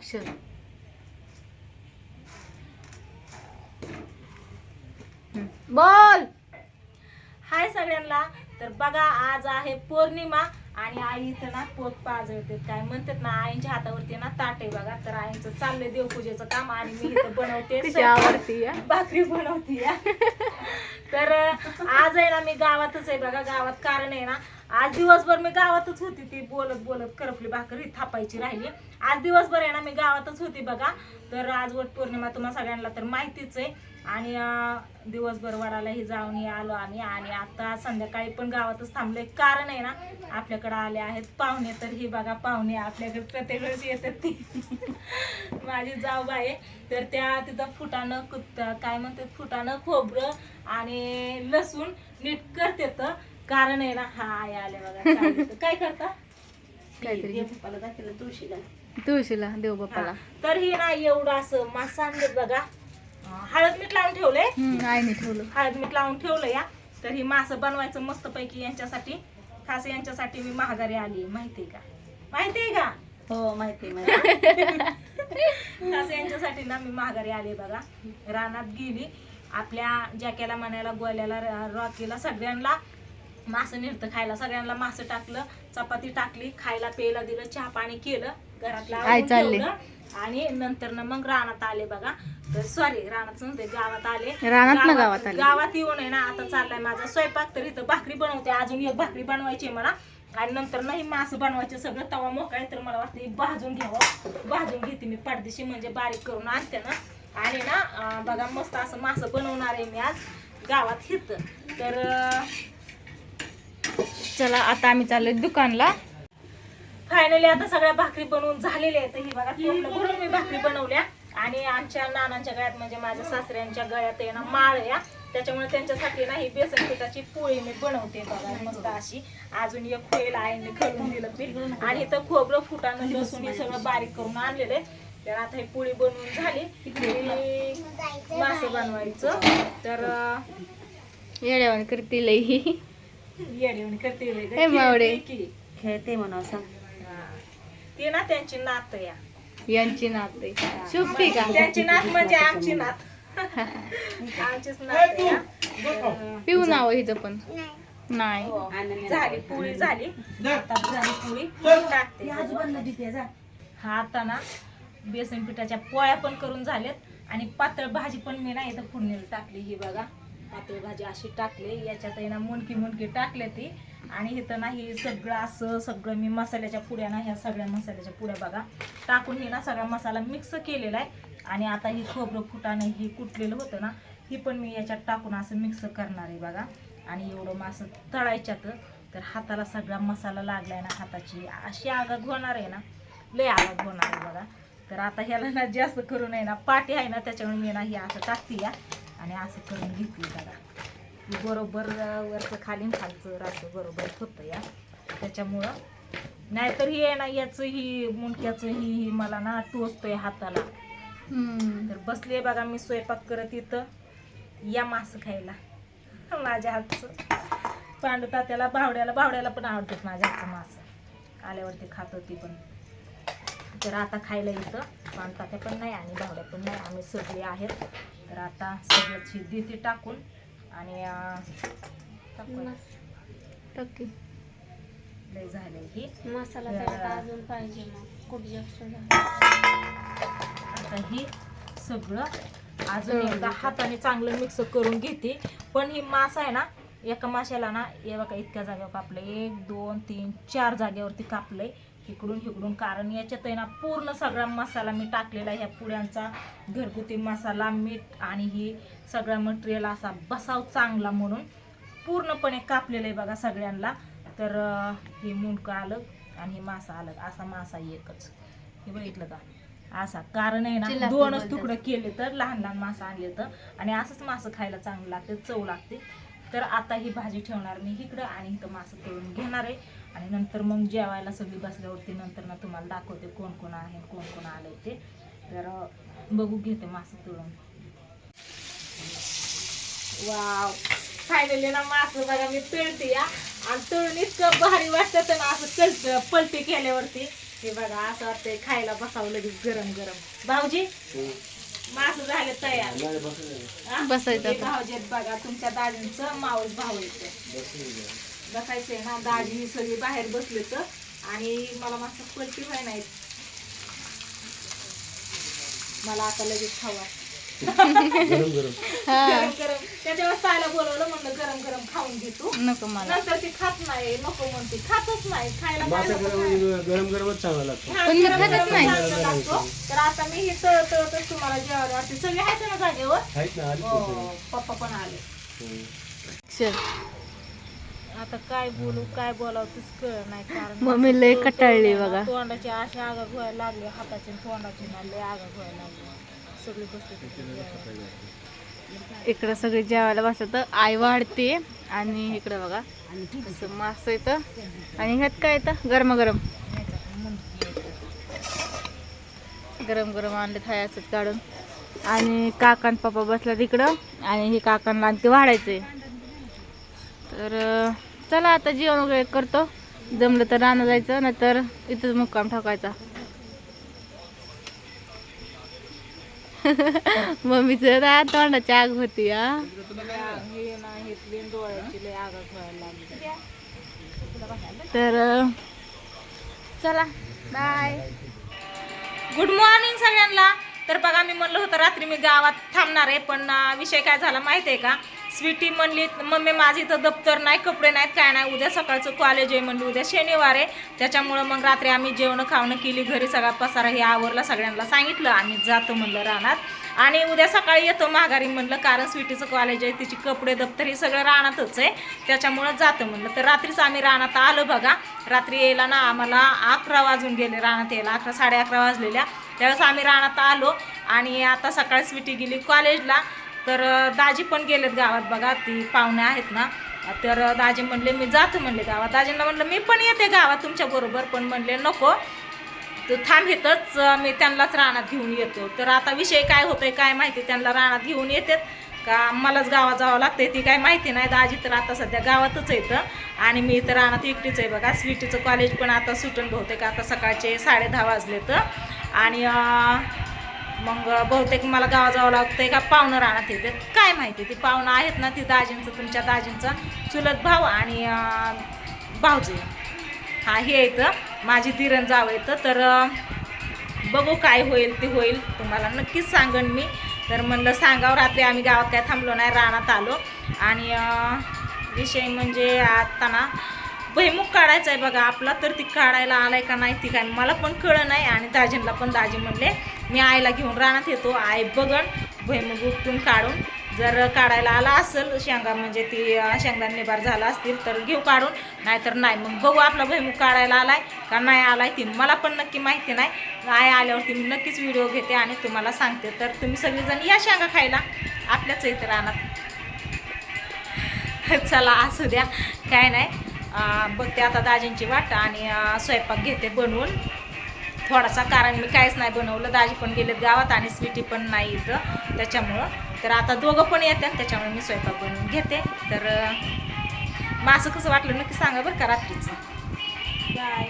Action बोल. हाय सगळ्यांना. तर बघा आज आहे पौर्णिमा आणि आई इथं ना पोत पाजळते. काय म्हणतात ना आईच्या हातावरती ना ताट आहे बघा. तर आईचं चाललंय देवपूजेचं काम आणि मी इथं बनवते भाकरी बनवती. तर आज आहे ना मी गावातच आहे बघा. गावात कारण आहे ना आज दिवसभर मी गावातच होती ती बोलत बोलत करपली भाकरी थापायची राहिली. आज दिवसभर आहे ना मी गावातच होती बघा. तर आज वट पौर्णिमा तुम्हा सगळ्यांना तर माहितीच आहे. आणि दिवसभर वडालाही जाऊन आलो आम्ही. आणि आता संध्याकाळी पण गावातच थांबलोय. कारण आहे ना आपल्याकडे आले आहेत पाहुणे. तर ही बघा पाहुणे आपल्याकडे प्रत्येक वेळेस येतात ती. माझी जाऊबा आहे. तर त्या तिथं फुटानं कुत्त काय म्हणतात फुटानं खोबरं आणि लसूण नीट करते तर कारण आहे ना हा आई आले बघा. काय करता? काहीतरी. दाखवलं तुळशीला. तुळशीला देव बाप्पाला. हा. तर ही ना एवढं असं मासा आणलेत बघा. अं, हळद मीठ लावून ठेवलंय. हम्म, आईने ठेवलं. हळद मीठ लावून ठेवलं या तर ही मासं बनवायचं मस्त पैकी यांच्यासाठी. खास यांच्यासाठी मी महागारी आली माहितीये का? माहितीये का? हो माहिती खास यांच्यासाठी ना मी महागारी आले बघा. रानात गेली. आपल्या जॅकेला मनाला गोल्याला र- रॉकीला सगळ्यांना मासं निर्त खायला. सगळ्यांना मासं टाकलं चपाती टाकली खायला प्यायला दिलं चहा पाणी केलं घरातलं. ठेवलं. आणि नंतर ना मग रानात आले बघा. तर सॉरी रानात नव्हते गावात आले. रानात ना गावात आले. गावात येऊन आहे ना आता चाललाय माझा स्वयंपाक तर इथं भाकरी बनवते. अजून एक भाकरी बनवायची आहे मला. आणि नंतर नाही मासं बनवायचं सगळं तवा मोकळा आहे तर मला वाटतं भाजून घ्यावं. भाजून घेते मी पाडदेशी म्हणजे बारीक करून आणते ना. आणि ना बघा मस्त असं मासं बनवणार आहे मी आज. गावात हित. तर चला आता आम्ही चाललोय दुकानला. फायनली आता सगळ्या भाकरी बनवून झालेल्या आहेत. ही बघा पूर्ण मी भाकरी बनवल्या. आणि आमच्या नानांच्या गळ्यात म्हणजे माझ्या सासऱ्यांच्या गळ्यात आहे ना माळ या त्याच्यामुळे त्यांच्यासाठी ना ही बेसन पिठाची पोळी मी बनवते बघा मस्त अशी. अजून एक पोळीला आईने घालून दिलं पीठ. आणि इथं खोबरं फुटानं लसूण हे सगळं बारीक करून आणलेलं आहे. तर आता ही पोळी बनवून झाली. मासे बनवायचं. तर येड्यावर करतील ही. करते. हे मावडे. की. खेळते म्हणा सांग हा. ते ना त्यांची नात या यांची नाते शुभती का त्यांची नात म्हणजे आमची नात. आमचीच नात हा. तर, पिऊ नाव हिचं पण. नाही. हो. झाली पोळी झाली. आता झाली पोळी. टाकते. हा आता ना बेसन पिठाच्या पोळ्या पण करून झाल्यात. आणि पातळ भाजी पण मी ना इथं फोडणीला टाकली ही बघा. पातळ भाजी अशी टाकली. याच्यात ना मुणकी मुणकी टाकले ती. आणि हे तर नाही सगळं असं सगळं मी मसाल्याच्या पुड्या ना ह्या सगळ्या मसाल्याच्या पुड्या बघा. टाकून हे ना सगळा मसाला मिक्स केलेला आहे. आणि आता ही खोबरं फुटाणं हे कुटलेलं होतं ना ही पण मी याच्यात टाकून असं मिक्स करणार आहे बघा. आणि एवढं मासं तळायच्यात तर हाताला सगळा मसाला लागलाय ना हाताची. अशी आगात होणार आहे ना लय आगात होणार आहे बघा. तर आता ह्याला ना जास्त करून आहे ना पाटी आहे ना त्याच्यामुळे मी ना ही असं टाकते या. आणि असं करून घेतली बघा बरोबर वरचं खाली आणि खालचं असं बरोबर होतं या. त्याच्यामुळं नाहीतर ही आहे ना याचं ही मुंडक्याचं ही ही मला ना टोचतंय हाताला. तर बसले बघा मी स्वयंपाक करत इथं. या मासं खायला. माझ्या हातचं. पांडू तात्याला भावड्याला भावड्याला पण आवडतात माझ्या हातचं मासं. आल्यावरती खात होती पण. तर आता खायला इथं. पांडू तात्या पण नाही आणि भावड्या पण नाही. आम्ही सगळे आहेत. तर आता सगळंच ही देते टाकून आणि टाकू. लय झालंय ही. मसाला आता अजून पाहिजे मग. खूप जास्त आता ही सगळं अजून एकदा हाताने चांगलं मिक्स करून घेते. पण ही मास आहे ना एका माशाला ना बघा इतक्या जागेवर कापलं एक दोन तीन चार जागेवरती कापलंय. इकडून इकडून कारण याच्यात आहे ना पूर्ण सगळा मसाला मी टाकलेला ह्या पुड्यांचा. घरगुती मसाला मीठ आणि ही सगळा मटेरियल असा बसाव चांगला म्हणून पूर्णपणे कापलेलं आहे बघा सगळ्यांना. तर हे मुंडकं आलं आणि हे मासा आलं. असा मासा एकच. हे बघितलं का? असा. कारण आहे ना दोनच. तुकडं केले तर लहान लहान मासं आणले तर. आणि असंच मासं खायला चांगलं लागते चव लागते. तर आता ही भाजी ठेवणार मी इकडं आणि इथं मासं तळून घेणार आहे. आणि नंतर मग जेवायला सगळी बसल्यावरती नंतर ना तुम्हाला दाखवते कोण कोण आहे कोण कोण आलंय ते. तर बघू घेते मासं तळून. वाव! फायनली ना मासं बघा मी तळते या आणि तळून इतकं भारी वाटतं ना असं कळतं पलटी केल्यावरती. हे बघा असं वाटतंय खायला बसावं लगेच गरम गरम भाऊजी हो. मास झाले तयार. हा? बसायचं आहेत बघा तुमच्या दाजींचं मावस भाऊ येतं बसायचंय ना दाजी ही सगळी बाहेर बसले तर. आणि मला पलटी व्हाय नाही मला आता लगेच खावा हा. गरम बोलवलं म्हणलं गरम गरम खाऊन घेतो नको मला. नंतर ती खात नाही नको म्हणते. खातच नाही. खायला मासा पाहिलं तर गरम नाही. गरम गरमच चांगला लागतो. हा, पण मी गरम खातच गरम नाही. चांगलं लागतो. तर आता मी ही तळ तळतच तुम्हाला जेवायला वाटते सगळे आहेत ना जागेवर? आहेत ना आली हो, पप्पा पण आले. चल. आता काय बोलू काय बोलावं तेच कळ नाही. कारण मम्मी लय कटाळली बघा. तोंडाची अशी आगा व्हायला लागली हाताची आणि तोंडाची ना लय आगा व्हायला लागली इकडं सगळे जेवायला बसलं आई वाढते आणि इकडं बघा असं मास येतं आणि ह्यात काय येतं गरम गरम गरम गरम आणले थायाचं काढून. आणि काकान पप्पा बसला तिकडं आणि हे काकांना आणखी वाढायचं आहे तर चला आता जेवण वगैरे करतो. जमलं तर राहणं जायचं नाहीतर इथंच मुक्काम ठोकायचा मम्मीचं ना तोंडाची आग होती हा. हे लय व्हायला लागली तर चला बाय गुड मॉर्निंग सगळ्यांना. तर बघा मी म्हणलं होतं रात्री मी गावात थांबणार आहे पण विषय काय झाला माहिती आहे का? स्वीटी म्हणली मम्मी माझी इथं दप्तर नाही कपडे नाहीत काय नाही. उद्या सकाळचं कॉलेज आहे म्हणली उद्या शनिवार आहे. त्याच्यामुळं मग रात्री आम्ही जेवणं खावणं केली घरी सगळा पसारा हे आवरला सगळ्यांना सांगितलं. आम्ही जातो म्हणलं रानात. आणि उद्या सकाळी येतो माघारी म्हणलं कारण स्वीटीचं कॉलेज आहे तिची कपडे दप्तर हे सगळं रानातच आहे. त्याच्यामुळं जातं म्हणलं. तर रात्रीच आम्ही रानात आलो बघा. रात्री यायला ना आम्हाला अकरा वाजून गेले रानात यायला. अकरा साडे अकरा वाजलेल्या. त्यावेळेस आम्ही रानात आलो आणि आता सकाळी स्वीटी गेली कॉलेजला. तर दाजी पण गेलेत गावात बघा ती पाहुणे आहेत ना. तर दाजी म्हणले मी जातो म्हणले गावात. दाजींना म्हणलं मी पण येते गावात तुमच्या बरोबर. पण म्हणले नको. तर थांब मी त्यांनाच रानात घेऊन येतो. तर आता विषय काय होतोय काय माहिती त्यांना रानात घेऊन येतात. का मलाच गावात जावं लागतंय ती काय माहिती नाही. दाजी तर आता सध्या गावातच येतं आणि मी तर रानात एकटीच आहे बघा. स्वीटीचं कॉलेज पण आता सुटून बहुतेक आता सकाळचे साडे दहा वाजले तर आणि मग बहुतेक मला गावात जावं लागतंय का पाहुणं राहणार तिथे. काय माहिती ती पाहुणं आहेत ना ती दाजींचं तुमच्या दाजींचा चुलत भाऊ आणि भाऊजी. हा हे येतं माझी तिरण जावं येतं तर बघू काय होईल ते होईल. तुम्हाला नक्कीच सांगन मी. तर म्हणलं सांगावं रात्री आम्ही गावात काय थांबलो नाही रानात आलो. आणि विषय म्हणजे आता ना भैमुख काढायचा आहे बघा आपला तर ती काढायला आलाय का नाही ती काय मला पण कळलं नाही आणि दाजींना पण दाजी म्हणले मी आईला घेऊन रानात येतो आई बघन भैमुख उपटून काढून जर काढायला आला असेल शेंगा म्हणजे ती शेंगा निभार झाला असतील तर घेऊ काढून नाहीतर नाही. मग बघू आपला भैमुख काढायला आलाय का नाही आलाय ती मला पण नक्की माहिती नाही. आई आल्यावरती मी नक्कीच व्हिडिओ घेते आणि तुम्हाला सांगते. तर तुम्ही सगळेजण या शेंगा खायला आपल्याच इथं रानात. चला असू द्या. काय नाही. बघते आता दाजींची वाट आणि स्वयंपाक घेते बनवून. थोडासा कारण मी काहीच नाही बनवलं दाजी पण गेलेत गावात आणि स्वीटी पण नाही इथं त्याच्यामुळं. तर आता दोघं पण येतात त्याच्यामुळे मी स्वयंपाक बनवून घेते. तर मग असं कसं वाटलं नक्की सांगा बरं का रात्रीचं. बाय.